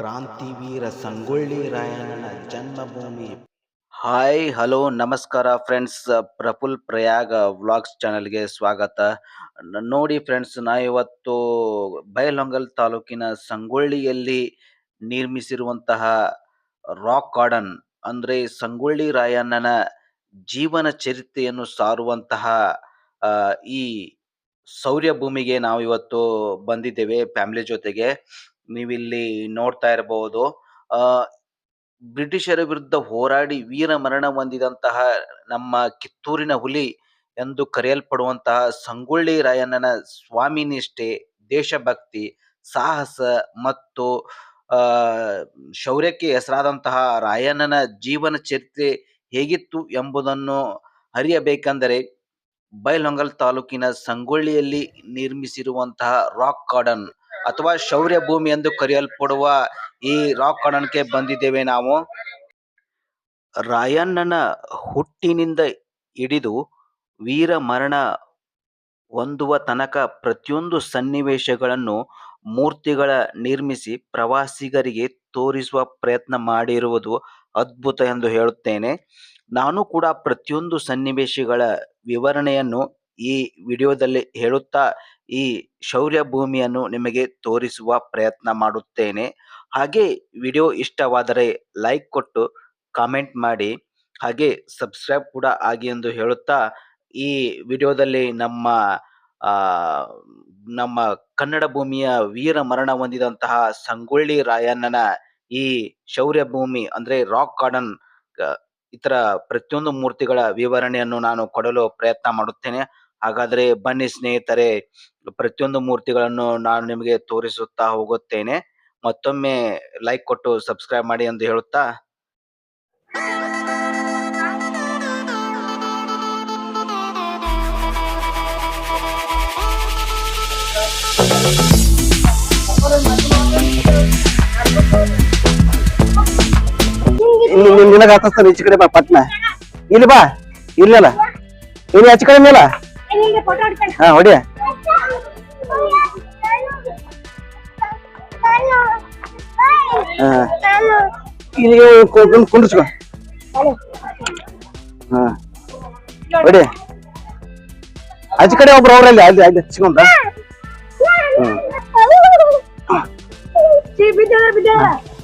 ಕ್ರಾಂತಿವೀರ ಸಂಗೊಳ್ಳಿ ರಾಯಣ್ಣನ ಜನ್ಮಭೂಮಿ. Hi hello ನಮಸ್ಕಾರ ಫ್ರೆಂಡ್ಸ್ ಪ್ರಫುಲ್ ಪ್ರಯಾಗ್ ವ್ಲಾಗ್ಸ್ ಚಾನಲ್ಗೆ ಸ್ವಾಗತ. ನೋಡಿ ಫ್ರೆಂಡ್ಸ್ ನಾ ಇವತ್ತು ಬಯಲೊಂಗಲ್ ತಾಲೂಕಿನ ಸಂಗೊಳ್ಳಿಯಲ್ಲಿ ನಿರ್ಮಿಸಿರುವಂತಹ ರಾಕ್ ಗಾರ್ಡನ್ ಅಂದ್ರೆ ಸಂಗೊಳ್ಳಿ ರಾಯಣ್ಣನ ಜೀವನ ಚರಿತ್ರೆಯನ್ನು ಸಾರುವಂತಹ ಈ ಸೌರ್ಯ ಭೂಮಿಗೆ ನಾವು ಇವತ್ತು ಬಂದಿದ್ದೇವೆ ಫ್ಯಾಮಿಲಿ ಜೊತೆಗೆ. ನೀವಿಲ್ಲಿ ನೋಡ್ತಾ ಇರಬಹುದು ಆ, ಬ್ರಿಟಿಷರ ವಿರುದ್ಧ ಹೋರಾಡಿ ವೀರ ಮರಣ ಹೊಂದಿದಂತಹ ನಮ್ಮ ಕಿತ್ತೂರಿನ ಹುಲಿ ಎಂದು ಕರೆಯಲ್ಪಡುವಂತಹ ಸಂಗೊಳ್ಳಿ ರಾಯಣ್ಣನ ಸ್ವಾಮಿ ನಿಷ್ಠೆ, ದೇಶಭಕ್ತಿ, ಸಾಹಸ ಮತ್ತು, ಆ, ಶೌರ್ಯಕ್ಕೆ ಹೆಸರಾದಂತಹ ರಾಯಣ್ಣನ ಜೀವನ ಚರಿತ್ರೆ ಹೇಗಿತ್ತು ಎಂಬುದನ್ನು ಅರಿಯಬೇಕೆಂದರೆ ಬೈಲಹೊಂಗಲ್ ತಾಲೂಕಿನ ಸಂಗೊಳ್ಳಿಯಲ್ಲಿ ನಿರ್ಮಿಸಿರುವಂತಹ ರಾಕ್ ಗಾರ್ಡನ್ ಅಥವಾ ಶೌರ್ಯ ಭೂಮಿ ಎಂದು ಕರೆಯಲ್ಪಡುವ ಈ ರಾಕ್ ಗಾರ್ಡನ್ಗೆ ಬಂದಿದ್ದೇವೆ ನಾವು. ರಾಯಣ್ಣನ ಹುಟ್ಟಿನಿಂದ ಹಿಡಿದು ವೀರ ಮರಣ ಹೊಂದುವ ತನಕ ಪ್ರತಿಯೊಂದು ಸನ್ನಿವೇಶಗಳನ್ನು ಮೂರ್ತಿಗಳ ನಿರ್ಮಿಸಿ ಪ್ರವಾಸಿಗರಿಗೆ ತೋರಿಸುವ ಪ್ರಯತ್ನ ಮಾಡಿರುವುದು ಅದ್ಭುತ ಎಂದು ಹೇಳುತ್ತೇನೆ. ನಾನು ಕೂಡ ಪ್ರತಿಯೊಂದು ಸನ್ನಿವೇಶಗಳ ವಿವರಣೆಯನ್ನು ಈ ವಿಡಿಯೋದಲ್ಲಿ ಹೇಳುತ್ತಾ ಈ ಶೌರ್ಯ ಭೂಮಿಯನ್ನು ನಿಮಗೆ ತೋರಿಸುವ ಪ್ರಯತ್ನ ಮಾಡುತ್ತೇನೆ. ಹಾಗೆ ವಿಡಿಯೋ ಇಷ್ಟವಾದರೆ ಲೈಕ್ ಕೊಟ್ಟು ಕಾಮೆಂಟ್ ಮಾಡಿ. ಹಾಗೆ ಸಬ್ಸ್ಕ್ರೈಬ್ ಕೂಡ ಆಗಿ ಎಂದು ಹೇಳುತ್ತಾ, ಈ ವಿಡಿಯೋದಲ್ಲಿ ನಮ್ಮ ನಮ್ಮ ಕನ್ನಡ ಭೂಮಿಯ ವೀರ ಮರಣ ಹೊಂದಿದಂತಹ ಸಂಗೊಳ್ಳಿ ರಾಯಣ್ಣನ ಈ ಶೌರ್ಯ ಭೂಮಿ ಅಂದರೆ ರಾಕ್ ಗಾರ್ಡನ್ ಇತರ ಪ್ರತಿಯೊಂದು ಮೂರ್ತಿಗಳ ವಿವರಣೆಯನ್ನು ನಾನು ಕೊಡಲು ಪ್ರಯತ್ನ ಮಾಡುತ್ತೇನೆ. ಹಾಗಾದರೆ ಬನ್ನಿ ಸ್ನೇಹಿತರೆ ಪ್ರತಿಯೊಂದು ಮೂರ್ತಿಗಳನ್ನು ನಾನು ನಿಮಗೆ ತೋರಿಸುತ್ತಾ ಹೋಗುತ್ತೇನೆ. ಮತ್ತೊಮ್ಮೆ ಲೈಕ್ ಕೊಟ್ಟು ಸಬ್ಸ್ಕ್ರೈಬ್ ಮಾಡಿ ಎಂದು ಹೇಳುತ್ತಾ? ಕಡೆ ಬಾ ಇಲ್ಲಿ ಬಾ, ಇಲ್ಲಲ್ಲ. ಇಲ್ಲಿ ಆಚೆ ಹಾ ಹೊಡಿ ಹಾ ಇಲ್ಲಿ ಕುಂಡ್- ಕುಂಡ್ರಿಸ್ಕೊ ಹಾ ಹೊಡಿ ಆಚೆ ಕಡೆ ಒಬ್ರು ಅವ್ರಲ್ಲಿ ಅಲ್ಲಿ ಅಲ್ಲಿ ಹಚ್ಕೊಂತ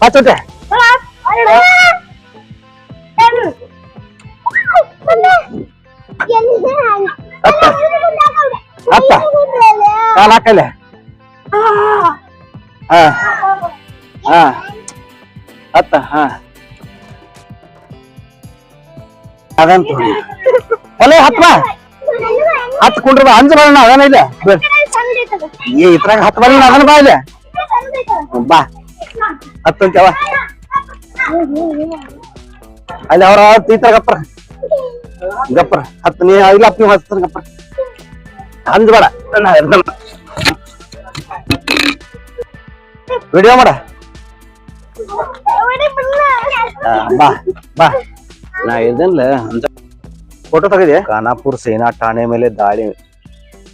ಹಚ್ಚೋಟೆ ಅತ್ತ ಕಾಲ್ ಹಾಕಲೆ. ಹಾ. ಹಾ. ಅತ್ತ ಹಾ. ಅದಂತ ಹೊಲ ಹತ್ ಬಾ ಹತ್ ಕುಂಡ್ರ ಬಾ ಅಂಜ ಬರೋಣ, ಅದನ್ನ ಇಲ್ಲ. ಈ ಏ ಇದ್ರಾಗ ಹತ್ ಬರೋಣ, ಅದನ್ನ ಬಾ ಇಲ್ಲ. ಬಾ. ಹತ್ತಂತವ ಅಲ್ಲಿ ಅವ್ರ ತೀತರ ಗಪ್ರ. ಗಪ್ರ. ಹತ್ತು ನೀ, ಇಲ್ಲ ನೀವು ಹತ್ತ ಗಪ್ರ. ಅಂಜ ಬೇಡ. ನಾ ಇರ್ತಾನ ವಿಡಿಯೋ ಮಾಡ. ಬಾ ಬಾ. ನಾ ಇದನ್ಲ ಫೋಟೋ ತೆಗೆದೆ ಖಾನಾಪುರ್ ಸೇನಾ ಠಾಣೆ ಮೇಲೆ ದಾಳಿ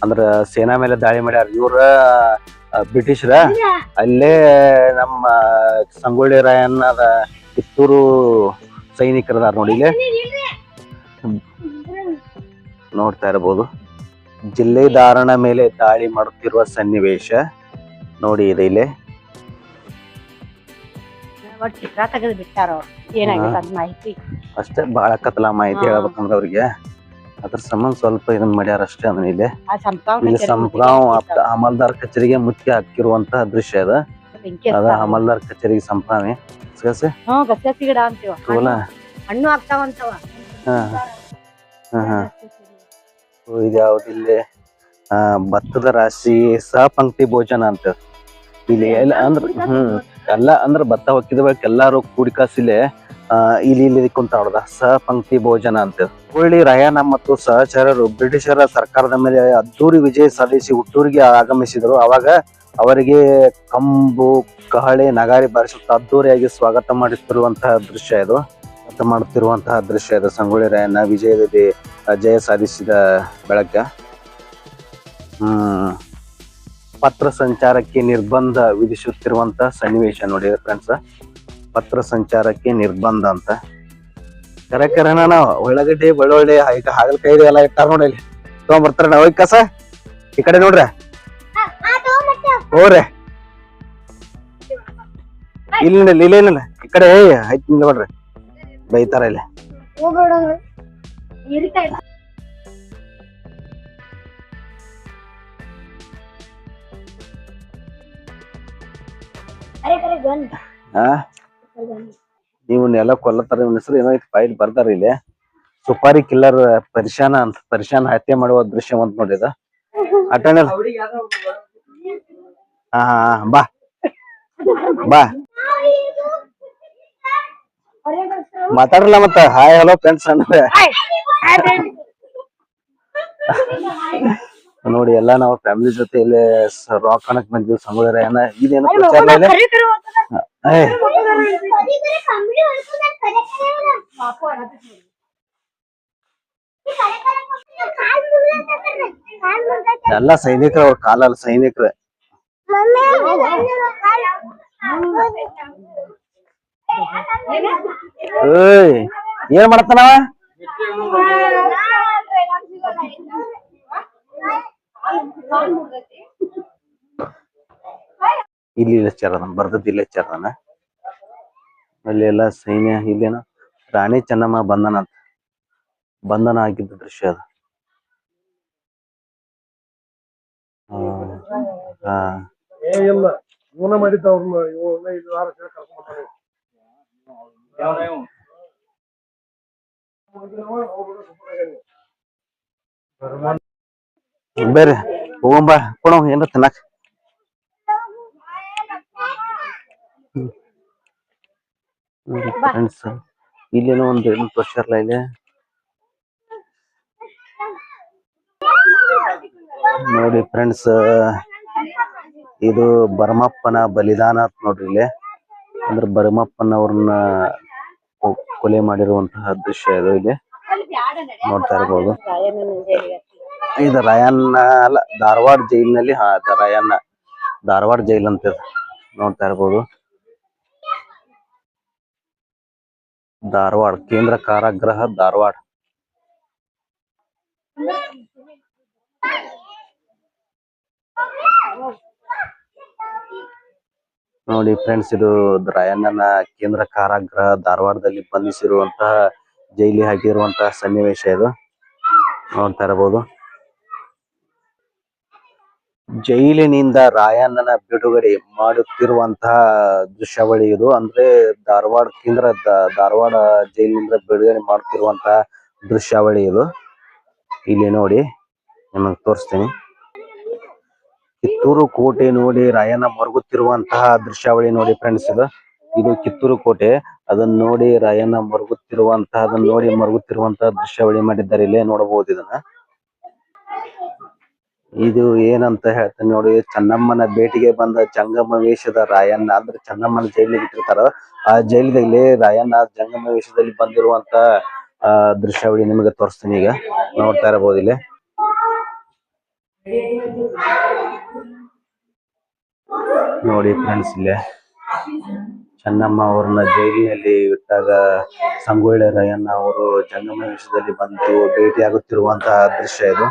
ಅಂದ್ರ ಸೇನಾ ಮೇಲೆ ದಾಳಿ ಮಾಡ್ಯಾರ ಇವ್ರ ಬ್ರಿಟಿಷರ. ಅಲ್ಲೇ ನಮ್ಮ ಸಂಗೊಳ್ಳಿ ರಾಯಣ್ಣದ ಕಿತ್ತೂರು ಸೈನಿಕರದಾರ ನೋಡಿ ಇಲ್ಲಿ. ನೋಡ್ತಾ ಇರಬಹುದು ಜಿಲ್ಲೆದಾರನ ಮೇಲೆ ದಾಳಿ ಮಾಡುತ್ತಿರುವ ಸನ್ನಿವೇಶ ನೋಡಿ ಇದೆ ಇಲ್ಲಿ. ಒಟ್ಟು ಚಿತ್ರ ತೆಗೆದು ಬಿಟ್ಟಾರ ಅವ್ರು. ಏನಾಗಿದೆ ಅದ್ ಮಾಹಿತಿ? ಅಷ್ಟೇ ಬಹಳ ಕತ್ಲ ಮಾಹಿತಿ ಹೇಳ್ಬೇಕಂದ್ರೆ ಅವ್ರಿಗೆ. ಅದ್ರ ಸಂಬಂಧ ಸ್ವಲ್ಪ ಇದನ್ನ ಮಾಡ್ಯಾರ ಅಷ್ಟೇ ಅದನ್ನ ಇಲ್ಲಿ. ಆ ಇಲ್ಲಿ ಸಂಪ್ರಾವ್ ಅಮಲ್ದಾರ್ ಕಚೇರಿಗೆ ಮುತ್ತಿ ಹಾಕಿರುವಂತಹ ದೃಶ್ಯ ಅದ. ಬೆಂಕಿ ಅದ. ಅಮಲ್ದಾರ್ ಕಚೇರಿಗೆ ಗಸಗಸಿ ಗಿಡ ಅಂತೀವ. ಹಣ್ಣು ಆಗ್ತಾವಂತವ ಹಾ ಹಾ. ಹಾ ಇದು ಆ, ಭತ್ತದ ರಾಶಿ, ಸಹಪಂಕ್ತಿ ಭೋಜನ ಅಂತ. ಇಲ್ಲಿ ಎಲ್ಲ ಅಂದ್ರ, ಹ್ಮ್, ಎಲ್ಲ ಅಂದ್ರ ಭತ್ತ ಹೊಕ್ಕಿದ ಬಳಿಕ ಎಲ್ಲಾರು ಆ, ಇಲ್ಲಿ ಇಲ್ಲಿ ಕುಂತ ಸಹ ಪಂಕ್ತಿ ಭೋಜನ ಅಂತ. ಹುಬ್ಬಳ್ಳಿ ರಯಾನ ಮತ್ತು ಸಹಚರರು ಬ್ರಿಟಿಷರ ಸರ್ಕಾರದ ಮೇಲೆ ಅದ್ದೂರಿ ವಿಜಯ ಸಾಧಿಸಿ ಹುಟ್ಟೂರಿಗೆ ಆಗಮಿಸಿದರು. ಅವಾಗ ಅವರಿಗೆ ಕಂಬು, ಕಹಳೆ, ನಗಾರಿ ಬಾರಿಸುತ್ತಾ ಅದ್ದೂರಿಯಾಗಿ ಸ್ವಾಗತ ಮಾಡುತ್ತಿರುವಂತಹ ದೃಶ್ಯ ಇದು. ಸ್ವಾಗತ ಮಾಡುತ್ತಿರುವಂತಹ ದೃಶ್ಯ ಇದು. ಸಂಗೊಳ್ಳಿ ರಾಯಣ್ಣ ವಿಜಯದಲ್ಲಿ ಜಯ ಸಾಧಿಸಿದ ಬೆಳಕ. ಹ್ಮ್. ಪತ್ರ ಸಂಚಾರಕ್ಕೆ ನಿರ್ಬಂಧ ವಿಧಿಸುತ್ತಿರುವಂತ ಸನ್ನಿವೇಶ ನೋಡಿ ಫ್ರೆಂಡ್ಸ್. ಪತ್ರ ಸಂಚಾರಕ್ಕೆ ನಿರ್ಬಂಧ ಅಂತ. ಕರೆ ಕರೆನ ನಾವು ಉಳ್ಳಾಗಡ್ಡಿ ಬೆಳ್ಳುಳ್ಳಿ ಈಗ ಹಾಗಲಕಾಯಿ ಎಲ್ಲ ಇಟ್ಟಾರ ನೋಡಿ ಇಲ್ಲಿ. ತಗೊಂಡ್ಬರ್ತಾರ ನಾವು ಕಸ? ಈ ಕಡೆ ನೋಡ್ರಿ? ಹೋಗ್ರಿ. ಇಲ್ಲ ಇಲ್ಲ ಇಲ್ಲ. ಈ ಕಡೆ ಆಯ್ತು ನೋಡ್ರಿ ಬೈತಾರ ಇಲ್ಲಿ ಹಾ? ಇವನ್ನೆಲ್ಲ ಕೊಲ್ಲತ್ತಾರ ಇವನ್ ಹೆಸರು ಏನೋ ಐತಿ ಫೈಲ್ ಬರ್ತಾರ ಇಲ್ಲಿ. ಸುಪಾರಿ ಕಿಲ್ಲರ್ ಪರಿಶಾನ ಅಂತ ಪರಿಶಾನ ಹತ್ಯೆ ಮಾಡುವ ದೃಶ್ಯ ಅಂತ ನೋಡಿದ ಹಾ ಹಾ, ಬಾ. ಬಾ. ಮಾತಾಡ್ರಲ್ಲ ಮತ್ತ ಹಾಯ್ ಹಲೋ ಫ್ರೆಂಡ್ಸ್ ಅಂದ್ರೆ ನೋಡಿ ಎಲ್ಲ ನಾವು ಫ್ಯಾಮಿಲಿ ಜೊತೆ ಇಲ್ಲಿ ರಾಕ್ ಕಣಕ್ ಬಂದಿದ್ವಿ ಸಮುದಾಯ ಇದೇನು ಪ್ರಚಾರ ಎಲ್ಲ ಸೈನಿಕರ ಅವ್ರ ಕಾಲಲ್ಲ ಸೈನಿಕರು ಏಯ್, ಏನ್ ಮಾಡತ್ತಾನವ ಇಲ್ಲಿ ಲೆಕ್ಚರ್ ಅದ ಇಲ್ಲಿ ಲೆಕ್ಚರ್ ಅದಾನ ಅಲ್ಲಿ ಎಲ್ಲ ಸೈನ್ಯ ಇಲ್ಲೇನ. ರಾಣಿ ಚೆನ್ನಮ್ಮ ಬಂಧನ ಅಂತ. ಬಂಧನ ಆಗಿದ್ದ ದೃಶ್ಯ ಅದು. ಹಾ ಮಾಡಿದ್ದ ಅವ್ರನ್ನ ಬರ್ತಾನೆ ಬೇರೆ ಹೋಗಂಬ ಕೊಡ, ಏನ್ರ ತಿನ್ನಕ್. ಫ್ರೆಂಡ್ಸ್ ಇಲ್ಲೇನೋ ಒಂದು ಏನು ತೋರ್ಸ್ಯಾರಲ್ಲ ಇಲ್ಲಿ. ನೋಡಿ ಫ್ರೆಂಡ್ಸ್ ಇದು ಭರಮಪ್ಪನ ಬಲಿದಾನ ನೋಡ್ರಿ ಇಲ್ಲಿ. ಅಂದ್ರೆ ಭರಮಪ್ಪನವ್ರನ್ನ ಕೊ- ಕೊಲೆ ಮಾಡಿರುವಂತಹ ದೃಶ್ಯ ಇದು. ಇಲ್ಲಿ ನೋಡ್ತಾ ಇರಬಹುದು ಇದು ರಾಯಣ್ಣ ಅಲ್ಲ, ಧಾರವಾಡ ಜೈಲಿನಲ್ಲಿ, ಹಾ ರಾಯಣ್ಣ. ಧಾರವಾಡ ಜೈಲ್ ಅಂತ. ನೋಡ್ತಾ ಇರಬಹುದು ಧಾರವಾಡ, ಕೇಂದ್ರ ಕಾರಾಗೃಹ ಧಾರವಾಡ. ನೋಡಿ ಫ್ರೆಂಡ್ಸ್ ಇದು ರಾಯಣ್ಣನ ಕೇಂದ್ರ ಕಾರಾಗೃಹ ಧಾರವಾಡದಲ್ಲಿ ಬಂಧಿಸಿರುವಂತಹ ಜೈಲಿ ಹಾಕಿರುವಂತಹ ಸನ್ನಿವೇಶ ಇದು. ನೋಡ್ತಾ ಇರಬಹುದು. ಜೈಲಿನಿಂದ ರಾಯಣ್ಣನ ಬಿಡುಗಡೆ ಮಾಡುತ್ತಿರುವಂತಹ ದೃಶ್ಯಾವಳಿ ಇದು. ಅಂದ್ರೆ ಧಾರವಾಡ ಕೇಂದ್ರ ಧಾರವಾಡ ಜೈಲಿನಿಂದ ಬಿಡುಗಡೆ ಮಾಡುತ್ತಿರುವಂತಹ ದೃಶ್ಯಾವಳಿ ಇದು. ಇಲ್ಲಿ ನೋಡಿ, ನಿಮಗೆ ತೋರಿಸ್ತೀನಿ. ಕಿತ್ತೂರು ಕೋಟೆ ನೋಡಿ ರಾಯಣ್ಣ ಮರುಗುತ್ತಿರುವಂತಹ ದೃಶ್ಯಾವಳಿ ನೋಡಿ ಫ್ರೆಂಡ್ಸ್ ಇದು. ಇದು ಕಿತ್ತೂರು ಕೋಟೆ. ಅದನ್ನ ನೋಡಿ ರಾಯಣ್ಣ ಮರುಗುತ್ತಿರುವಂತಹ ಅದನ್ನ ನೋಡಿ ಮರುಗುತ್ತಿರುವಂತಹ ದೃಶ್ಯಾವಳಿ ಮಾಡಿದ್ದಾರೆ. ಇಲ್ಲೇ ನೋಡಬಹುದು ಇದನ್ನ. ಇದು ಏನಂತ ಹೇಳ್ತೀನಿ ನೋಡಿ, ಚನ್ನಮ್ಮನ ಭೇಟಿಗೆ ಬಂದ ಜಂಗಮ ವೇಷದ ರಾಯಣ್ಣ. ಅಂದ್ರೆ ಚನ್ನಮ್ಮನ ಜೈಲಿಗೆ ಇಟ್ಟಿರ್ತಾರ ಆ ಜೈಲಿನಲ್ಲಿ ರಾಯಣ್ಣ ಜಂಗಮ ವೇಷದಲ್ಲಿ ಬಂದಿರುವಂತ ಆ, ದೃಶ್ಯಾವಳಿ ನಿಮಗೆ ತೋರಿಸ್ತೀನಿ ಈಗ. ನೋಡ್ತಾ ಇರಬಹುದು ಇಲ್ಲಿ. ನೋಡಿ ಫ್ರೆಂಡ್ಸ್ ಇಲ್ಲೇ. ಚೆನ್ನಮ್ಮ ಅವ್ರನ್ನ ಜೈಲಿನಲ್ಲಿ ಇಟ್ಟಾಗ ಸಂಗೊಳ್ಳಿ ರಾಯಣ್ಣ ಅವರು ಜಂಗಮ ವಿಷಯದಲ್ಲಿ ಬಂದು ಭೇಟಿಯಾಗುತ್ತಿರುವಂತಹ ದೃಶ್ಯ ಇದು.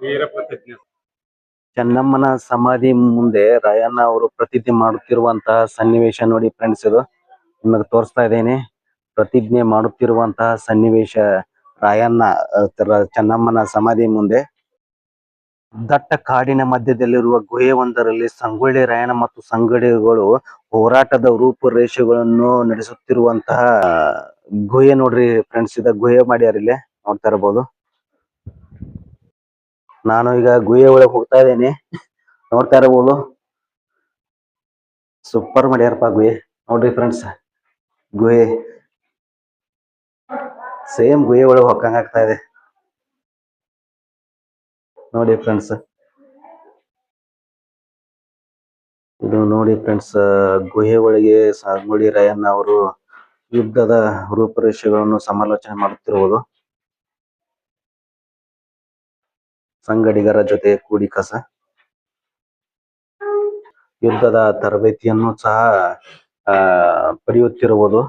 ವೀರ ಪ್ರತಿಜ್ಞೆ ಚೆನ್ನಮ್ಮನ ಸಮಾಧಿ ಮುಂದೆ ರಾಯಣ್ಣ ಅವರು ಪ್ರತಿಜ್ಞೆ ಮಾಡುತ್ತಿರುವಂತಹ ಸನ್ನಿವೇಶ ನೋಡಿ ಫ್ರೆಂಡ್ಸ್ ಇದು. ನಿಮಗೆ ತೋರಿಸ್ತಾ ಇದ್ದೇನೆ. ಪ್ರತಿಜ್ಞೆ ಮಾಡುತ್ತಿರುವಂತಹ ಸನ್ನಿವೇಶ ರಾಯಣ್ಣ ಚೆನ್ನಮ್ಮನ ಸಮಾಧಿ ಮುಂದೆ. ದಟ್ಟ ಕಾಡಿನ ಮಧ್ಯದಲ್ಲಿರುವ ಗುಹೆ ಒಂದರಲ್ಲಿ ಸಂಗೊಳ್ಳಿ ರಾಯಣ್ಣ ಮತ್ತು ಸಂಗಡಿಗಳು ಹೋರಾಟದ ರೂಪುರೇಷೆಗಳನ್ನು ನಡೆಸುತ್ತಿರುವಂತಹ ಗುಹೆ ನೋಡ್ರಿ ಫ್ರೆಂಡ್ಸ್ ಇದ. ಗುಹೆ ಮಾಡ್ಯಾರ ಇಲ್ಲಿ ನೋಡ್ತಾ ಇರಬಹುದು ನಾನು ಈಗ ಗುಹೆ ಒಳಗೆ ಹೋಗ್ತಾ ಇದ್ದೇನೆ. ನೋಡ್ತಾ ಇರಬಹುದು ಸೂಪರ್ ಮಾಡ್ಯಾರಪ್ಪ ಗುಹೆ. ನೋಡ್ರಿ ಫ್ರೆಂಡ್ಸ್ ಗುಹೆ. ಸೇಮ್ ಗುಹೆ ಒಳಗೆ ಹೊಕ್ಕಂಗ ಆಗ್ತಾ ಇದೆ. ನೋಡಿ ಫ್ರೆಂಡ್ಸ್ ಇದು ನೋಡಿ ಫ್ರೆಂಡ್ಸ್ ಗುಹೆ ಒಳಗೆ ಸಂಗೊಳ್ಳಿ ರಾಯಣ್ಣ ಅವರು ಯುದ್ಧದ ರೂಪುರೇಷೆಗಳನ್ನು ಸಮಾಲೋಚನೆ ಮಾಡುತ್ತಿರುವುದು ಸಂಗಡಿಗರ ಜೊತೆ ಕೂಡಿ ಕಸ. ಯುದ್ಧದ ತರಬೇತಿಯನ್ನು ಸಹ ಆ, ಪಡೆಯುತ್ತಿರುವುದು.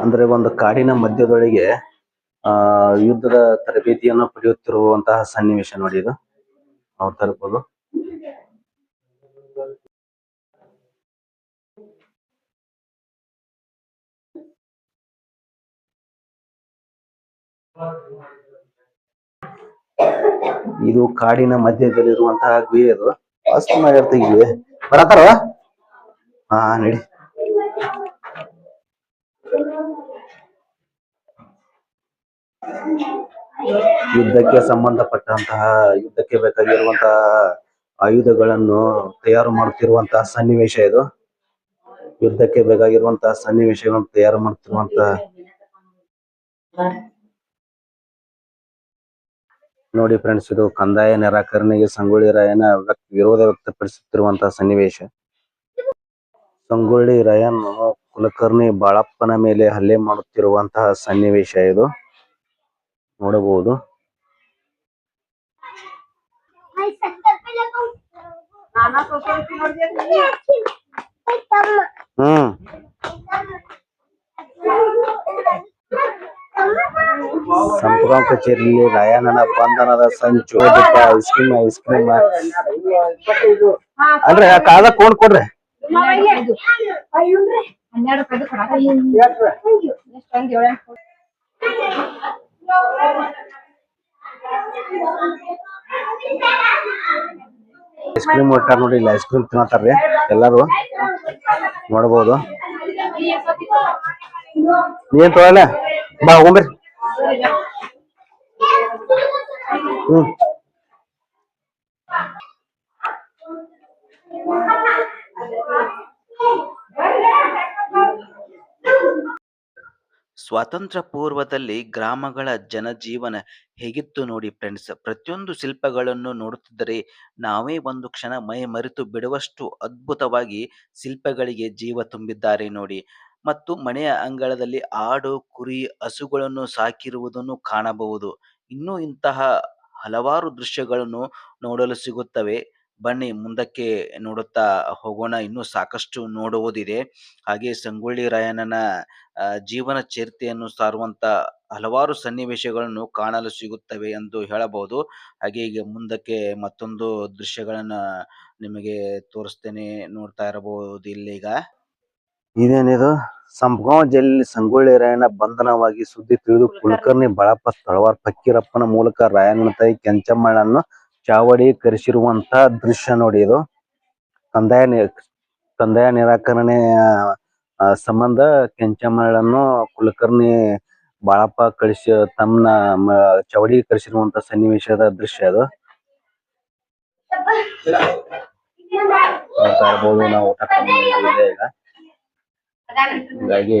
ಅಂದ್ರೆ ಒಂದು ಕಾಡಿನ ಮಧ್ಯದೊಳಗೆ ಆ ಯುದ್ಧದ ತರಬೇತಿಯನ್ನು ಪಡೆಯುತ್ತಿರುವಂತಹ ಸನ್ನಿವೇಶ ನೋಡಿ ಇದು. ನೋಡ್ತಾ ಇರ್ಬೋದು ಇದು ಕಾಡಿನ ಮಧ್ಯದಲ್ಲಿರುವಂತಹ ಗುಹೆ ಅದು. ಅಷ್ಟು ಮಾಡಿರ್ತೀವಿ ಗುಹೆ ನಡಿ ಹಾ ನಡಿ. ಯುದ್ಧಕ್ಕೆ ಸಂಬಂಧಪಟ್ಟಂತಹ, ಯುದ್ಧಕ್ಕೆ ಬೇಕಾಗಿರುವಂತಹ ಆಯುಧಗಳನ್ನು ತಯಾರು ಮಾಡುತ್ತಿರುವಂತಹ ಸನ್ನಿವೇಶ ಇದು. ಯುದ್ಧಕ್ಕೆ ಬೇಕಾಗಿರುವಂತಹ ಸನ್ನಿವೇಶಗಳನ್ನು ತಯಾರು ಮಾಡುತ್ತಿರುವಂತಹ. ನೋಡಿ ಫ್ರೆಂಡ್ಸ್ ಇದು ಕಂದಾಯ ನಿರಾಕರಣೆಗೆ ಸಂಗೊಳ್ಳಿ ರಾಯನ ವಿರೋಧ ವ್ಯಕ್ತಪಡಿಸುತ್ತಿರುವಂತಹ ಸನ್ನಿವೇಶ. ಸಂಗೊಳ್ಳಿ ರಾಯನ್ ಕುಲಕರ್ಣಿ ಬಾಳಪ್ಪನ ಮೇಲೆ ಹಲ್ಲೆ ಮಾಡುತ್ತಿರುವಂತಹ ಸನ್ನಿವೇಶ ಇದು. ನೋಡಬಹುದು. ಹ್ಮ್. ಸಂಪುಟ ಕಚೇರಿಯಲ್ಲಿ ರಾಯಣ್ಣನ ಬಂಧನದ ಸಂಚು ಐಸ್ ಕ್ರೀಮ್ ಐಸ್ ಕ್ರೀಮ್ ಅಲ್ರಿ ಆ ಕಾದ ಕೊಂಡ್ ಕೊಡ್ರಿ. ಹನ್ನೆರಡು ಐಸ್ ಕ್ರೀಮ್ ಒಟ್ಟಾರ ನೋಡಿ ಇಲ್ಲಿ ಐಸ್ ಕ್ರೀಮ್ ತಿನ್ನತಾರ್ರಿ ಎಲ್ಲಾರು. ನೋಡಬಹುದು ಏನ್ ತೊಗೊಳ ಬಾ ಹೋಗ್ರಿ ಹ್ಮ್. ಸ್ವಾತಂತ್ರ್ಯ ಪೂರ್ವದಲ್ಲಿ ಗ್ರಾಮಗಳ ಜನಜೀವನ ಹೇಗಿತ್ತು ನೋಡಿ ಫ್ರೆಂಡ್ಸ್? ಪ್ರತಿಯೊಂದು ಶಿಲ್ಪಗಳನ್ನು ನೋಡುತ್ತಿದ್ದರೆ ನಾವೇ ಒಂದು ಕ್ಷಣ ಮೈ ಮರೆತು ಬಿಡುವಷ್ಟು ಅದ್ಭುತವಾಗಿ ಶಿಲ್ಪಗಳಿಗೆ ಜೀವ ತುಂಬಿದ್ದಾರೆ ನೋಡಿ. ಮತ್ತು ಮನೆಯ ಅಂಗಳದಲ್ಲಿ ಆಡು, ಕುರಿ, ಹಸುಗಳನ್ನು ಸಾಕಿರುವುದನ್ನು ಕಾಣಬಹುದು. ಇನ್ನೂ ಇಂತಹ ಹಲವಾರು ದೃಶ್ಯಗಳನ್ನು ನೋಡಲು ಸಿಗುತ್ತವೆ. ಬನ್ನಿ ಮುಂದಕ್ಕೆ ನೋಡುತ್ತಾ ಹೋಗೋಣ. ಇನ್ನೂ ಸಾಕಷ್ಟು ನೋಡುವುದಿದೆ. ಹಾಗೆ ಸಂಗೊಳ್ಳಿ ರಾಯಣ್ಣನ ಜೀವನ ಚರಿತೆಯನ್ನು ಸಾರುವಂತ ಹಲವಾರು ಸನ್ನಿವೇಶಗಳನ್ನು ಕಾಣಲು ಸಿಗುತ್ತವೆ ಎಂದು ಹೇಳಬಹುದು. ಹಾಗೆ ಈಗ ಮುಂದಕ್ಕೆ ಮತ್ತೊಂದು ದೃಶ್ಯಗಳನ್ನ ನಿಮಗೆ ತೋರಿಸ್ತೇನೆ ನೋಡ್ತಾ ಇರಬಹುದು ಇಲ್ಲೀಗ. ಇದೇನಿದು? ಸಂಪಗಾಂವ್ ಜಿಲ್ಲೆಯಲ್ಲಿ ಸಂಗೊಳ್ಳಿ ರಾಯಣ್ಣ ಬಂಧನವಾಗಿ ಸುದ್ದಿ ತಿಳಿದು ಕುಲಕರ್ಣಿ ಬಳಪ ತಳವಾರ್ ಫಕ್ಕೀರಪ್ಪನ ಮೂಲಕ ರಾಯಣ್ಣನ ತಾಯಿ ಕೆಂಚಮ್ಮಳನ್ನು ಚಾವಡೀಕರಿಸಿರುವಂತ ದೃಶ್ಯ ನೋಡಿ ಇದು. ಕಂದಾಯ ಕಂದಾಯ ನಿರಾಕರಣೆಯ ಆ, ಸಂಬಂಧ ಕೆಂಚಮ್ಮಳನ್ನು ಕುಲಕರ್ಣಿ ಬಾಳಪ್ಪ ಕಳಿಸಿ ತಮ್ಮ ಚವಡಿ ಕರೆಸಿರುವಂತ ಸನ್ನಿವೇಶದ ದೃಶ್ಯ ಅದು. ನಾವು ಊಟ ಹೀಗಾಗಿ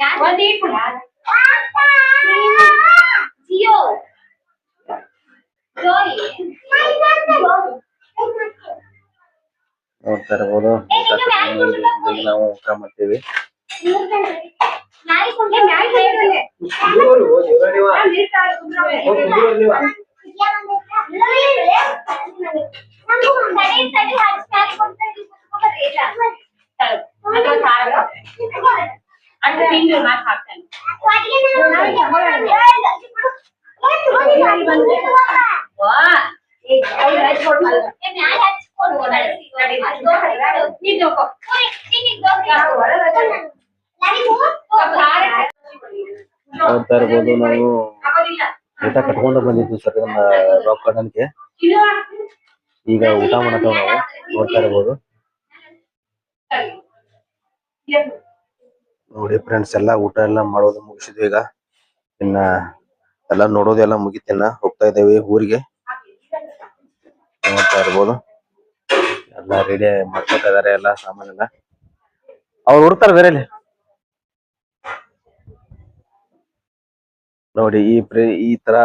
ನೋಡ್ತಾ ಇರ್ಬೋದು ಊಟ ಕರ್ಕೊಂಡು ನಾವು ಊಟ ಮಾಡ್ತೀವಿ ಅಂದ್ರೆ ತಿಂಗಳು ಮಾತು అంటే థింగ్ యు మ్యాచ్ హ్యాపెన్ ತರ್ಬೋದು ನಾವು ಊಟ ಕಟ್ಕೊಂಡು ಬಂದಿದ್ವಿ ಸರ್ ರೊಕ್ಕ ನನಗೆ ಈಗ ಊಟ ಮಾಡತ್ತೇವೆ ನಾವು ನೋಡ್ತಾ ಇರ್ಬೋದು ನೋಡಿ ಫ್ರೆಂಡ್ಸ್ ಎಲ್ಲಾ ಊಟ ಎಲ್ಲ ಮಾಡೋದು ಮುಗಿಸಿದ್ವಿ ಈಗ. ಇನ್ನ ಎಲ್ಲ ನೋಡೋದೆಲ್ಲ ಮುಗಿತಿನ್ನ ಹೋಗ್ತಾ ಇದ್ದೇವೆ ಊರಿಗೆ. ನೋಡ್ತಾ ಇರ್ಬೋದು. ಎಲ್ಲ ರೆಡಿ ಮಾಡ್ಕೊತಾ ಇದಾರೆ ಎಲ್ಲ ಸಾಮಾನೆಲ್ಲ. ಅವ್ರು ಹುಡ್ತಾರ ಬೇರೆ ನೋಡಿ ಈ ಪ್ರ, ಈ ತರ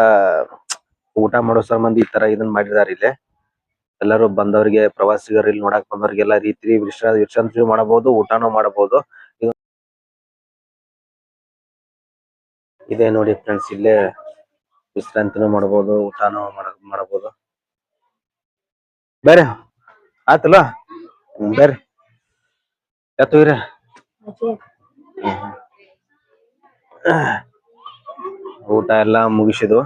ಊಟ ಮಾಡೋ ಸಂಬಂಧ ಈ ತರ ಇದನ್ನ ಮಾಡಿದಾರೆ ಇಲ್ಲಿ. ಎಲ್ಲರೂ ಬಂದವರಿಗೆ, ಪ್ರವಾಸಿಗರು ಇಲ್ಲಿ ನೋಡಕ್ ಬಂದವರಿಗೆಲ್ಲ ರೀತಿ ವಿಶ್ರಾಂತಿ ಮಾಡಬಹುದು, ಊಟನೂ ಮಾಡಬಹುದು. ಇದು- ನೋಡಿ ಫ್ರೆಂಡ್ಸ್ ಇಲ್ಲೇ ವಿಶ್ರಾಂತಿನೂ ಮಾಡಬಹುದು ಊಟನೂ ಮಾಡ ಮಾಡಬಹುದು ಬೇರೆ? ಆತಲ್ಲ? ಬೇರೆ. ಎತ್ತು ಇರ? ಊಟ ಎಲ್ಲಾ ಮುಗಿಸಿದ್ವು.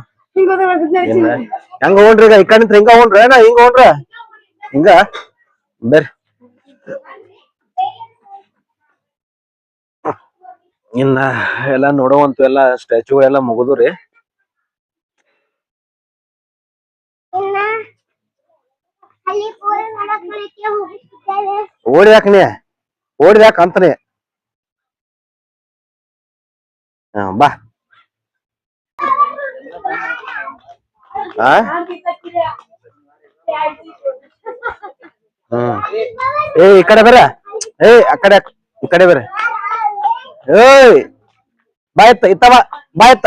ಹೆಂಗ ಹೋಗ್ರಿ ಈಗ? ಈ ಕಡೆ ಹಿಂಗ ಏನ ಹಿಂಗ ಹೋಗ್ರ. ಹಿಂಗ? ಬೇರೆ. ಇನ್ನ ಎಲ್ಲಾ ನೋಡುವಂತ ಎಲ್ಲಾ ಸ್ಟ್ಯಾಚುಗಳೆಲ್ಲ ಮುಗಿದ್ರಿ ಓಡಿ ಯಾಕನಿ ಓಡಿ ಯಾಕ ಅಂತಾನೆ ಹಾ ಬಾ. ಹಾ ಹ್ಮ್. ಏ ಈ ಕಡೆ ಬರ? ಏ ಆ ಕಡೆ ಈ ಕಡೆ ಬರ. ಏಯ್ ಬಾಯ್ತ ಇತ್ತವ ಬಾಯ್ತ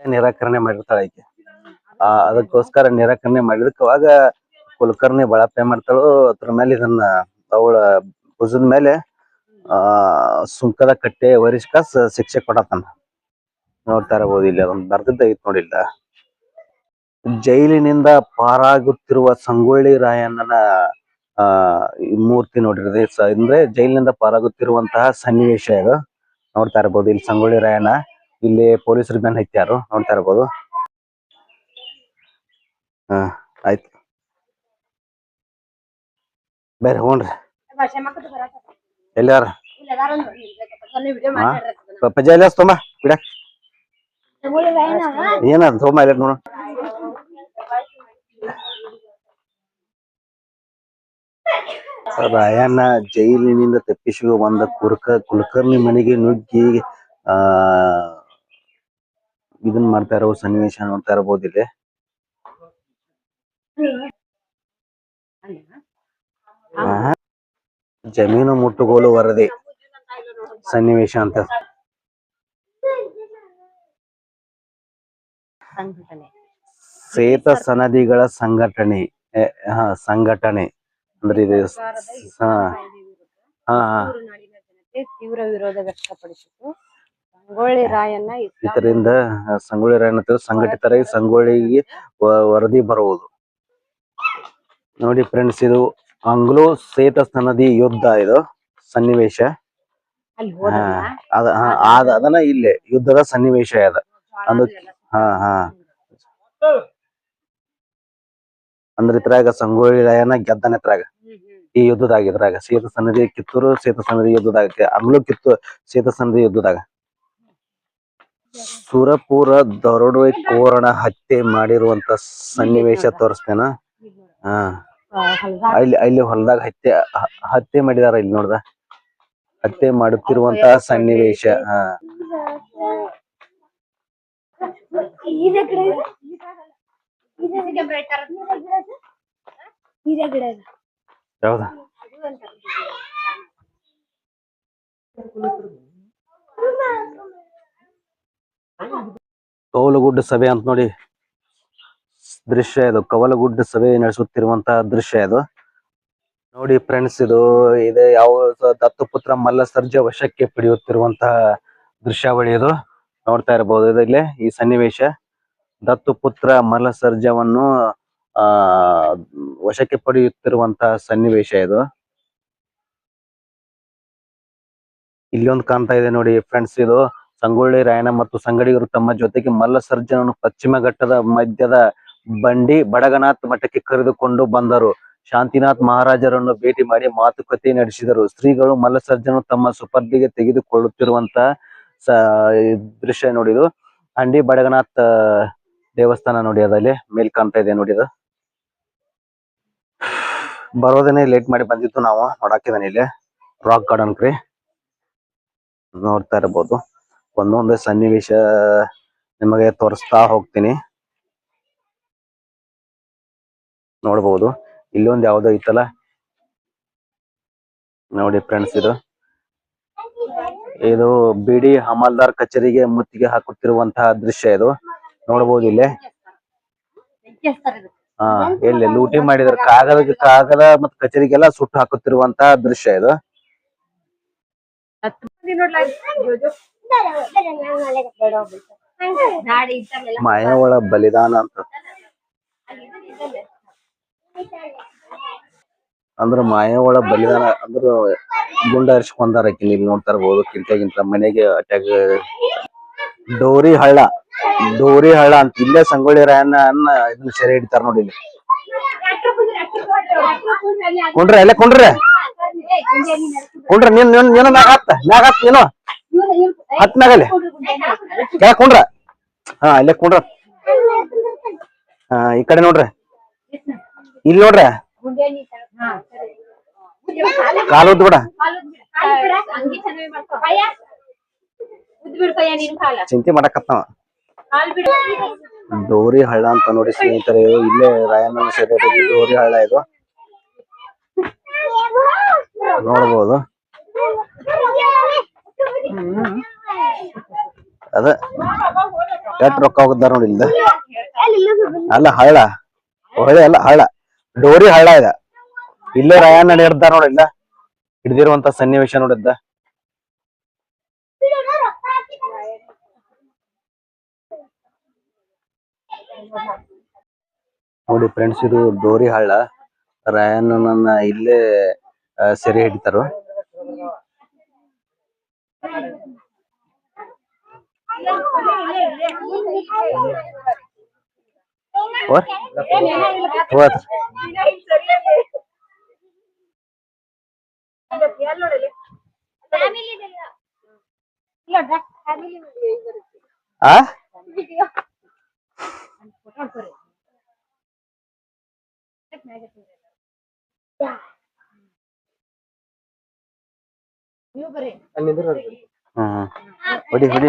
ನಿರಾಕರಣೆ ಮಾಡಿರ್ತಾಳ ಆಕೆ. ಆ, ಅದಕ್ಕೋಸ್ಕರ ನಿರಾಕರಣೆ ಮಾಡಿದಕ್ಕೆ ಅವಾಗ ಕುಲಕರ್ಣಿ ಬಳಪೆ ಮಾಡ್ತಾಳು. ಅದ್ರ ಮೇಲೆ ಇದನ್ನ ಅವಳ ಭುಜದ ಮೇಲೆ, ಆ, ಸುಂಕದ ಕಟ್ಟೆ ವರಿಷ್ಕಾಸ್ ಶಿಕ್ಷೆ ಕೊಡತಾನ ನೋಡ್ತಾ ಇರಬಹುದು ಇಲ್ಲಿ ಅದೊಂದು ಬರ್ದಿದ್ದ ಐತ್ ನೋಡಿ ಇಲ್ಲ. ಜೈಲಿನಿಂದ ಪಾರಾಗುತ್ತಿರುವ ಸಂಗೊಳ್ಳಿ ರಾಯಣ್ಣನ ಆ ಈ ಮೂರ್ತಿ ನೋಡಿರದೆ ಸ- ಅಂದ್ರೆ ಜೈಲಿನಿಂದ ಪಾರಾಗುತ್ತಿರುವಂತಹ ಸನ್ನಿವೇಶ ಇದು. ನೋಡ್ತಾ ಇರಬಹುದು ಇಲ್ಲಿ ಸಂಗೊಳ್ಳಿ ರಾಯಣ್ಣ. ಇಲ್ಲಿ ಪೊಲೀಸರು ಬೆನ್ ಹತ್ಯಾರು ನೋಡ್ತಾ ಇರಬಹುದು ಹಾ ಆಯ್ತು. ಬೇರೆ ಹ್ಞೂನ್ರಿ ಎಲ್ಲಾರ ಪಜ್ಜ ಎಲ್ಲ ತೊಂಬ ಬಿಡ. ಏನದ ತೊಂಬ ಇಲ್ಲ ನೋಡ. ರಾಯಣ್ಣ ಜೈಲಿನಿಂದ ತಪ್ಪಿಸುವ ಒಂದ ಕುರ್ಕ, ಕುಲಕರ್ಣಿ ಮನೆಗೆ ನುಗ್ಗಿ ಆ, ಇದನ್ ಮಾಡ್ತಾ ಇರೋ ಸನ್ನಿವೇಶ ನೋಡ್ತಾ ಇರಬಹುದು ಇಲ್ಲಿ. ಜಮೀನು ಮುಟ್ಟುಗೋಲು ವರದಿ ಸನ್ನಿವೇಶ ಅಂತ. ಸಂಘಟನೆ. ಸೇತ ಸನದಿಗಳ ಸಂಘಟನೆ. ಹಾ ಸಂಘಟನೆ. ಅಂದ್ರೆ ಇದು ಹಾ. ಹಾ ತೀವ್ರ ವಿರೋಧ ವ್ಯಕ್ತಪಡಿಸಿತು ಸಂಗೊಳ್ಳಿ ಇಸ್ಲಾಂ ಇದರಿಂದ ಸಂಗೊಳ್ಳಿ ಹತ್ರ ಸಂಘಟಿತರಾಗಿ ಸಂಗೊಳ್ಳಿಗೆ ವರದಿ ಬರುವುದು ನೋಡಿ ಫ್ರೆಂಡ್ಸ್ ಇದು ಆಂಗ್ಲೋ ಸೇತ ಸನದಿ ಯುದ್ಧ ಇದು ಸನ್ನಿವೇಶ. ಅದ ಅದನ್ನ ಇಲ್ಲೇ ಯುದ್ಧದ ಸನ್ನಿವೇಶ ಅದ. ಅಂದ್ ಹಾ ಹಾ. ಅಂದ್ರೆ ಇದ್ರಾಗ ಸಂಗೊಳ್ಳಿ ರಾಯನ ಗೆದ್ದನ ಇದ್ರಾಗ. ಈ ಯುದ್ಧದಾಗ ಇದ್ರಾಗ. ಸೀತ ಸನ್ನದಿ ಕಿತ್ತೂರು, ಸೀತ ಸನ್ನದಿ ಯುದ್ಧದಾಗ. ಅಮ್ಲು ಕಿತ್ತು, ಸೀತ ಸನ್ನದಿ ಯುದ್ಧದಾಗ. ಸುರಪುರ ದರೋಡೆ ಕೋರಣ ಹತ್ಯೆ ಮಾಡಿರುವಂತ ಸನ್ನಿವೇಶ ತೋರಿಸ್ತೇನ? ಹಾ. ಅಲ್ಲಿ ಅಲ್ಲಿ ಹೊಲದಾಗ ಹತ್ಯೆ ಹತ್ಯೆ ಮಾಡಿದಾರ ಇಲ್ಲಿ ನೋಡ್ದ? ಹತ್ಯೆ ಮಾಡುತ್ತಿರುವಂತಹ ಸನ್ನಿವೇಶ, ಹಾ. ಯಾವ್ದ? ಕವಲಗುಡ್ಡ ಸಭೆ ಅಂತ ನೋಡಿ. ದೃಶ್ಯ ಇದು. ಕವಲಗುಡ್ಡ ಸಭೆ ನಡೆಸುತ್ತಿರುವಂತಹ ದೃಶ್ಯ ಇದು. ನೋಡಿ ಫ್ರೆಂಡ್ಸ್ ಇದು ಇದು. ಯಾವ ದತ್ತುಪುತ್ರ ಮಲ್ಲ ಸರ್ಜ ವಶಕ್ಕೆ ಪಡೆಯುತ್ತಿರುವಂತಹ ದೃಶ್ಯಾವಳಿ ಇದು. ನೋಡ್ತಾ ಇರಬಹುದು ಇದರಲ್ಲಿ ಇಲ್ಲಿ ಈ ಸನ್ನಿವೇಶ ದತ್ತುಪುತ್ರ ಮಲ ಸರ್ಜವನ್ನು ಆ, ವಶಕ್ಕೆ ಪಡೆಯುತ್ತಿರುವಂತಹ ಸನ್ನಿವೇಶ ಇದು. ಇಲ್ಲೊಂದು ಕಾಣ್ತಾ ಇದೆ ನೋಡಿ ಫ್ರೆಂಡ್ಸ್ ಇದು. ಸಂಗೊಳ್ಳಿ, ರಾಯಣ್ಣ ಮತ್ತು ಸಂಗಡಿಗರು ತಮ್ಮ ಜೊತೆಗೆ ಮಲ್ಲ ಸರ್ಜನನ್ನು ಪಶ್ಚಿಮ ಘಟ್ಟದ ಮಧ್ಯದ ಬಂಡಿ ಬಡಗನಾಥ್ ಮಠಕ್ಕೆ ಕರೆದುಕೊಂಡು ಬಂದರು. ಶಾಂತಿನಾಥ್ ಮಹಾರಾಜರನ್ನು ಭೇಟಿ ಮಾಡಿ ಮಾತುಕತೆ ನಡೆಸಿದರು. ಶ್ರೀಗಳು ಮಲ್ಲಸರ್ಜನು ತಮ್ಮ ಸುಪರ್ದಿಗೆ ತೆಗೆದುಕೊಳ್ಳುತ್ತಿರುವಂತ ದೃಶ್ಯ ನೋಡಿದು ಅಂಡಿ ಬಡಗನಾಥ್ ದೇವಸ್ಥಾನ ನೋಡಿ ಅದಲ್ಲಿ ಮೇಲ್ ಕಾಣ್ತಾ ಇದೆ ನೋಡಿ ಇದು ಬರೋದೇನೆ ಲೇಟ್ ಮಾಡಿ ಬಂದಿದ್ದು ನಾವು. ನೋಡಾಕಿದಾನೆ ಇಲ್ಲಿ. ರಾಕ್ ಗಾರ್ಡನ್ ಕ್ರಿ. ನೋಡ್ತಾ ಇರಬಹುದು ಒಂದೊಂದು ಸನ್ನಿವೇಶ, ನಿಮಗೆ ತೋರಿಸ್ತಾ ಹೋಗ್ತೀನಿ. ನೋಡ್ಬೋದು. ಇಲ್ಲೊಂದು ಯಾವ್ದೋ ಇತ್ತಲ್ಲ ನೋಡಿ ಫ್ರೆಂಡ್ಸ್ ಇದು. ಇದು ಬಿಡಿ ಹಮಾಲ್ದಾರ್ ಕಚೇರಿಗೆ ಮುತ್ತಿಗೆ ಹಾಕುತ್ತಿರುವಂತಹ ದೃಶ್ಯ ಇದು. ನೋಡಬಹುದು ಇಲ್ಲಿ. ಹಾ, ಎಲ್ಲಿ ಲೂಟಿ ಮಾಡಿದ್ರ ಕಾಗದ ಕಾಗದ ಮತ್ ಕಚೇರಿಗೆಲ್ಲ ಸುಟ್ಟು ಹಾಕುತ್ತಿರುವಂತಹ ದೃಶ್ಯ ಇದು. ಮಾಯಾವಳ ಬಲಿದಾನ ಅಂತ. ಅಂದ್ರ ಮಾಯ ಒಳ ಬಲಿದಾನ ಅಂದ್ರ ಗುಂಡ ಹರಿಸ್ಕೊಂಡಾರ ಇಲ್ಲಿ ನೋಡ್ತಾ ಇರ್ಬೋದು ಕಿಟಕಿಗಿಂತ ಮನೆಗೆ ಅಟ್ಯಾಕ್ ಡೋರಿ ಹಳ್ಳ ಡೋರಿ ಹಳ್ಳ ಅಂತ ಇಲ್ಲೇ ಸಂಗೊಳ್ಳಿ ರಾಯಣ್ಣ ಅನ್ನ ಇದನ್ನ ಸೆರೆ ಹಿಡಿತಾರ ನೋಡಿ ಇಲ್ಲಿ. ಕುಂಡ್ರೆ ಅಲ್ಲೇ ಕುಂಡ್ರೆ? ಕುಂಡ್ರೆ, ನೀನ್ ನೀನ್, ನೀನು ಮ್ಯಾಗ ಹತ್ತ, ಮ್ಯಾಗ ಹತ್ ನೀನು. ಹತ್ ಮ್ಯಾಗಲ್ಲಿ ಕೆಳ ಕುಂಡ್ರ? ಹಾ ಅಲ್ಲೇ ಕುಂಡ್ರ. ಹಾ, ಈ ಕಡೆ ನೋಡ್ರಿ. ಇಲ್ಲಿ ನೋಡ್ರಿ? ಕಾಲು ಉದ್ದ್ ಬಿಡ. ಚಿಂತೆ ಮಾಡಕತ್ತಾವ. ಡೋರಿ ಹಳ್ಳ ಅಂತ ನೋಡಿ ಸ್ನೇಹಿತರೆ ಇಲ್ಲೇ ರಾಯಣ್ಣ ಸೇರಿ ಡೋರಿ ಹಳ್ಳ ಇದು. ನೋಡ್ಬೋದು. ಅದ. ಎಟ್ ರೊಕ್ಕ ಹೋಗಿದ್ದಾರ ನೋಡಿ ಇಲ್ಲ ಅಲ್ಲ ಹಳ್ಳ. ಹೊಳೆ ಅಲ್ಲ ಹಳ್ಳ. ಡೋರಿ ಹಳ್ಳ ಇದ. ಇಲ್ಲೇ ರಾಯಣ್ಣ ನೋಡ ನೋಡಿಲ್ಲ ಹಿಡ್ದಿರುವಂತ ಸನ್ನಿವೇಶ ನೋಡಿದ್ದ. ನೋಡಿ ಫ್ರೆಂಡ್ಸ್ ಇದು ಡೋರಿ ಹಳ್ಳ. ರಾಯಣ್ಣನನ್ನ ಇಲ್ಲೇ ಸೆರೆ ಹಿಡಿತಾರು. ಓರ್? ಹೋಗ್ರಿ. ಆ ಹ್ಮ್ ಹೊಡಿ ಹೊಡಿ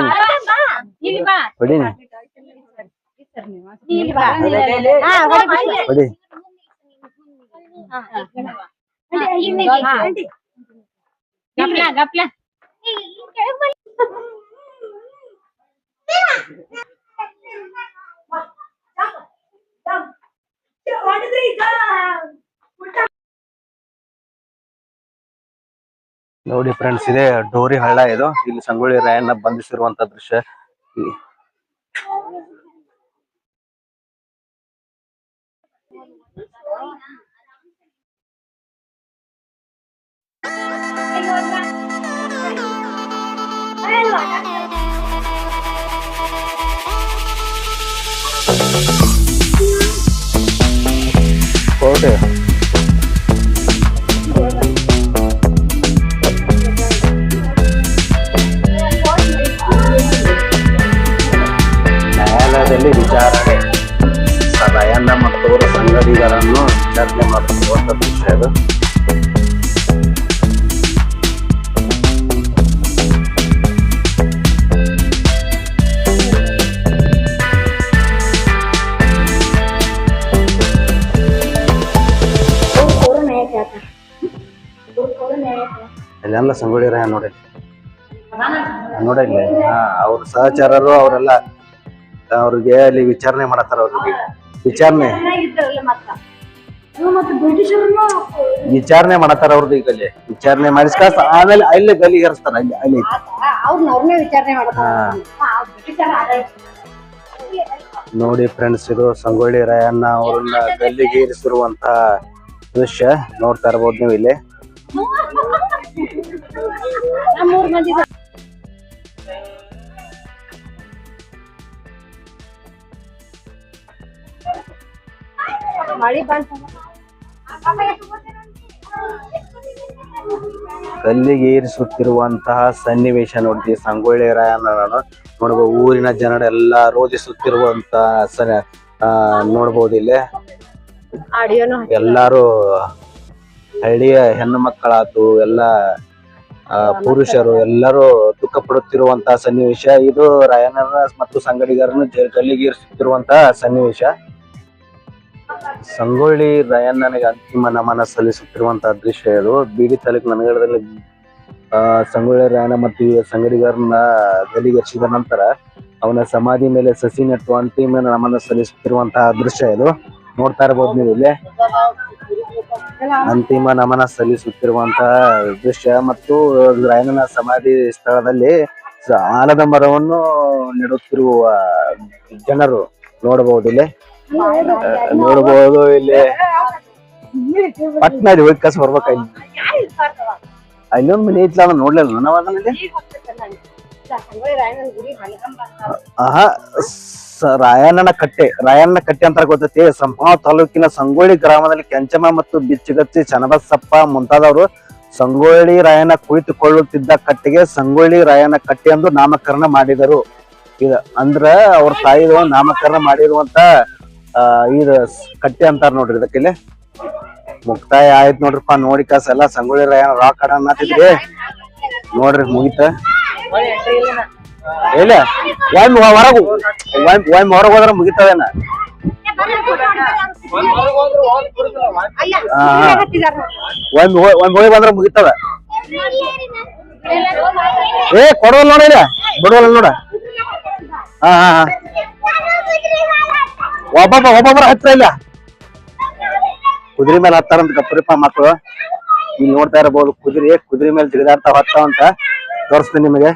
ಹೊಡಿ ಹೊಡಿ ನೋಡಿ ಫ್ರೆಂಡ್ಸ್ ಇದೆ ಡೋರಿ ಹಳ್ಳ ಇದು. ಇಲ್ಲಿ ಸಂಗೊಳ್ಳಿ ರಾಯಣ್ಣ ಬಂಧಿಸಿರುವಂತ ದೃಶ್ಯ. ಇಲ್ಲಿ ಕೋಟೆ Okay. ನೋಡಿಲ್ಲ ಹಾ ಅವ್ರ ಸಹಚರರು ಅವರೆಲ್ಲ ಅವ್ರಿಗೆ ಅಲ್ಲಿ ವಿಚಾರಣೆ ಮಾಡತ್ತಾರ ಅವ್ರಿಗೆ. ವಿಚಾರಣೆ. ವಿಚಾರಣೆ ಮಾಡತ್ತಾರ ಅವ್ರದ್ದು ಈಗ ಅಲ್ಲಿ. ವಿಚಾರಣೆ ಮಾಡಿಸ್ಕಾಸ ಆಮೇಲೆ ಅಲ್ಲಿ ಗಲಿ ಹರಿಸ್ತಾರ ಅಲ್ಲಿ. ಅಲ್ಲಿ ನೋಡಿ ಫ್ರೆಂಡ್ಸ್ ಇದು ಸಂಗೊಳ್ಳಿ ರಾಯಣ್ಣ ಅವ್ರನ್ನ ಗಲ್ಲಿಗೆ ಏರಿಸಿರುವಂತ ದೃಶ್ಯ ನೋಡ್ತಾ ಇರ್ಬೋದು ನೀವು ಇಲ್ಲಿ. ಮಳಿ ಬಂತ. ಕಲ್ಲಿಗೆ ಏರಿಸುತ್ತಿರುವಂತಹ ಸನ್ನಿವೇಶ ನೋಡ್ತೀವಿ ಸಂಗೊಳ್ಳಿ ರಾಯಣ್ಣ ನೋಡ್ಬೋದು ಊರಿನ ಜನರೆಲ್ಲ ರೋಧಿಸುತ್ತಿರುವಂತ ನೋಡ್ಬೋದು ಇಲ್ಲಿ. ಎಲ್ಲಾರು ಹಳ್ಳಿಯ ಹೆಣ್ಣು ಮಕ್ಕಳಾತು ಎಲ್ಲ ಪುರುಷರು ಎಲ್ಲರೂ ದುಃಖ ಪಡುತ್ತಿರುವಂತಹ ಸನ್ನಿವೇಶ. ಇದು ರಾಯಣ್ಣನ ಮತ್ತು ಸಂಗಡಿಗರನ್ನು ಕಲ್ಲಿಗೆ ಏರಿಸುತ್ತಿರುವಂತಹ ಸನ್ನಿವೇಶ. ಸಂಗೊಳ್ಳಿ ರಾಯಣ್ಣನಿಗೆ ಅಂತಿಮ ನಮನ ಸಲ್ಲಿಸುತ್ತಿರುವಂತಹ ದೃಶ್ಯ ಇದು. ಬೀಡಿ ತಾಲೂಕು ನನಗಡದಲ್ಲಿ ಸಂಗೊಳ್ಳಿ ರಾಯಣ್ಣ ಮತ್ತು ಸಂಗಡಿಗರನ್ನ ಗಲ್ಲಿಗೇರಿಸಿದ ನಂತರ ಅವನ ಸಮಾಧಿ ಮೇಲೆ ಸಸಿ ನೆಟ್ಟು ಅಂತಿಮ ನಮನ ಸಲ್ಲಿಸುತ್ತಿರುವಂತಹ ದೃಶ್ಯ ಇದು. ನೋಡ್ತಾ ಇರಬಹುದು ನೀವು ಇಲ್ಲಿ. ಅಂತಿಮ ನಮನ ಸಲ್ಲಿಸುತ್ತಿರುವಂತಹ ದೃಶ್ಯ ಮತ್ತು ರಾಯಣ್ಣನ ಸಮಾಧಿ ಸ್ಥಳದಲ್ಲಿ ಆಲದ ಮರವನ್ನು ನೆಡುತ್ತಿರುವ ಜನರು ನೋಡಬಹುದು ಇಲ್ಲಿ. ನೋಡಬಹುದು ಇಲ್ಲಿ. ಪಟ್ನಾಡಿ ಹೋಗಿ ಕಸ ಬರ್ಬೇಕ ಇಲ್ಲಿ? ಅಲ್ಲೊಂದ್ ಮನೆ ಅದನ್ನ ನೋಡ್ಲಿಲ್ಲ ನಾವ್ ರಾಯಣ್ಣನ ಕಟ್ಟೆ. ರಾಯಣ್ಣನ ಕಟ್ಟೆ ಅಂತ ಗೊತ್ತೈತಿ. ಸಂಪಾ ತಾಲೂಕಿನ ಸಂಗೊಳ್ಳಿ ಗ್ರಾಮದಲ್ಲಿ ಕೆಂಚಮ್ಮ ಮತ್ತು ಬಿಚ್ಚುಗತ್ತಿ ಚನ್ನಬಸಪ್ಪ ಮುಂತಾದವರು ಸಂಗೊಳ್ಳಿ ರಾಯಣ್ಣ ಕುಳಿತುಕೊಳ್ಳುತ್ತಿದ್ದ ಕಟ್ಟೆಗೆ ಸಂಗೊಳ್ಳಿ ರಾಯಣ್ಣ ಕಟ್ಟೆ ಎಂದು ನಾಮಕರಣ ಮಾಡಿದರು. ಇದ ಅಂದ್ರ ಅವ್ರ ತಾಯಿ ನಾಮಕರಣ ಮಾಡಿರುವಂತ ಇದ ಕಟ್ಟೆ ಅಂತಾರ ನೋಡ್ರಿ ಇದಕ್ಕೆ ಇಲ್ಲಿ. ಮುಕ್ತಾಯ ಆಯ್ತು ನೋಡ್ರಿಪ್ಪ, ನೋಡಿ ಕಾಸ ಎಲ್ಲ ಸಂಗೊಳ್ಳಿ ಏನ ರಾಕ್ ಆಡ ಅನ್ನತ್ತಿದ್ರಿ ನೋಡ್ರಿ ಮುಗಿತ. ಇಲ್ಲ, ಒಮ್ಮೆ ಹೊರಗು. ಒಮ್ಮೆ ಒಮ್ಮೆ ಹೋದ್ರ ಮುಗಿತವೇನ. ಒಮ್ಮೆ ಹೋಗಿ ಬಂದ್ರ ಮುಗಿತದ? ಏ ಕೊಡೋಲ್ಲ ನೋಡ ಇಲ್ಲ. ಬಿಡುವಲ್ಲ ನೋಡ. ಹಾ ಹಾ ಒಬ್ಬೊಬ್ಬ, ಒಬ್ಬೊಬ್ಬರ ಹತ್ರ ಇಲ್ಲ. ಕುದುರೆ ಮೇಲೆ ಹತ್ತಾರಂತ ಕಪ್ಪರಿಪ ಮಕ್ಕಳು ಇಲ್ಲಿ ನೋಡ್ತಾ ಇರಬಹುದು ಕುದುರೆ ಕುದುರೆ ಮೇಲೆ ಜಿಗಿದಾಡ್ತಾ ಅಂತ ತೋರಿಸ್ತೀನಿ ನಿಮಗೆ.